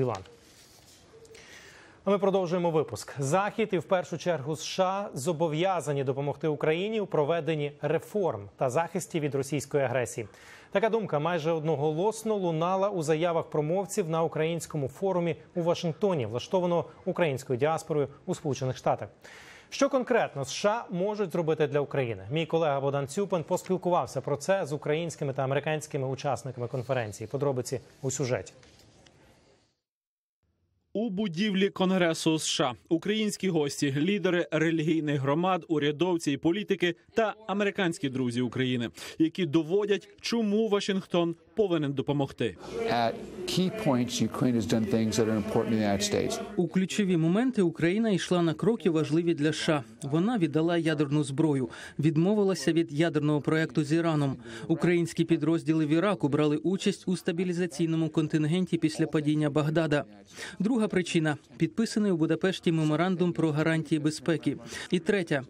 Білан. Ми продовжуємо випуск. Захід і в першу чергу США зобов'язані допомогти Україні у проведенні реформ та захисті від російської агресії. Така думка майже одноголосно лунала у заявах промовців на українському форумі у Вашингтоні, влаштованого українською діаспорою у Сполучених Штатах. Що конкретно США можуть зробити для України? Мій колега Богдан Цюпин поспілкувався про це з українськими та американськими учасниками конференції. Подробиці у сюжеті. У будівлі Конгресу США. Українські гості, лідери релігійних громад, урядовці і політики та американські друзі України, які доводять, чому Вашингтон повинен допомогти. At key points, Ukraine has done things that are important to the United States. У ключові моменти Україна йшла на кроки важливі для США. Вона віддала ядерну зброю, відмовилася від ядерного проекту з Іраном. Українські підрозділи в Іраку брали участь у стабілізаційному контингенті після падіння Багдада. Друга причина підписаний у Будапешті меморандум про гарантії безпеки. І третя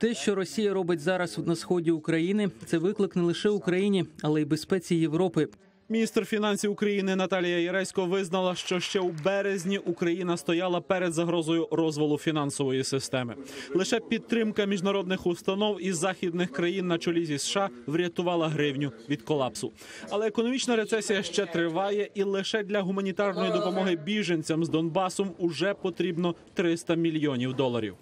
те, що Росія робить зараз на сході України, це виклик не лише Україні, але й безпеці Європи. Міністр фінансів України Наталія Яресько визнала, що ще у березні Україна стояла перед загрозою розвалу фінансової системи. Лише підтримка міжнародних установ із західних країн на чолі зі США врятувала гривню від колапсу. Але економічна рецесія ще триває, і лише для гуманітарної допомоги біженцям з Донбасу уже потрібно 300 мільйонів доларів.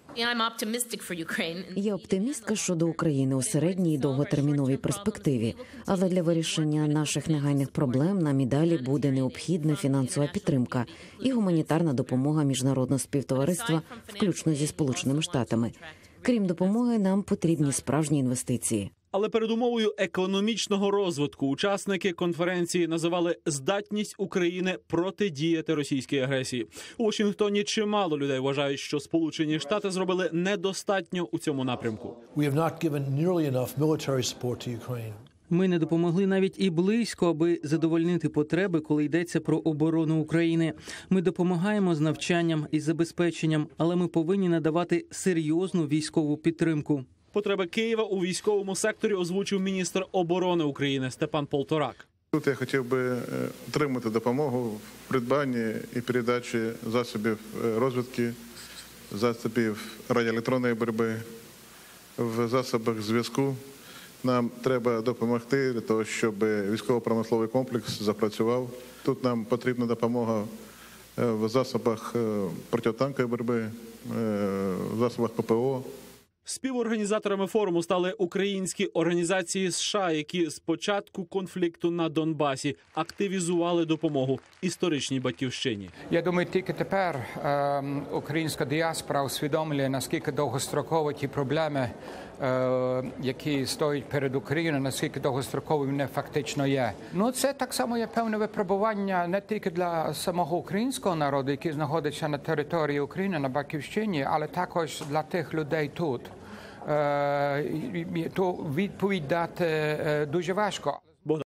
Я оптимістка щодо України у середній і довготерміновій перспективі, але для вирішення наших негайних проблем нам і далі буде необхідна фінансова підтримка і гуманітарна допомога міжнародного співтовариства, включно зі сполученими штатами. Крім допомоги, нам потрібні справжні інвестиції. Але передумовою економічного розвитку учасники конференції називали здатність України протидіяти російській агресії. У Вашингтоні чимало людей вважають, що Сполучені Штати зробили недостатньо у цьому напрямку. Ми не допомогли навіть і близько, аби задовольнити потреби, коли йдеться про оборону України. Ми допомагаємо з навчанням і забезпеченням, але ми повинні надавати серйозну військову підтримку. Потреби Києва у військовому секторі озвучив міністр оборони України Степан Полторак. Тут я хотів би е, отримати допомогу в придбанні і передачі засобів е, розвідки, засобів радіоелектронної боротьби, в засобах зв'язку. Нам треба допомогти для того, щоб військово-промисловий комплекс запрацював. Тут нам потрібна допомога е, в засобах е, протитанкової боротьби, е, в засобах ППО. Співорганізаторами форуму стали українські організації США, які з початку конфлікту на Донбасі активізували допомогу історичній батьківщині. Я думаю, тільки тепер е, українська діаспора усвідомлює, наскільки довгострокові ті проблеми, е, які стоять перед Україною, наскільки довгостроковим не фактично є. Ну це так само є певне випробування не тільки для самого українського народу, який знаходиться на території України на батьківщині, але також для тих людей тут. Е, То відповідь дати е, дуже важко.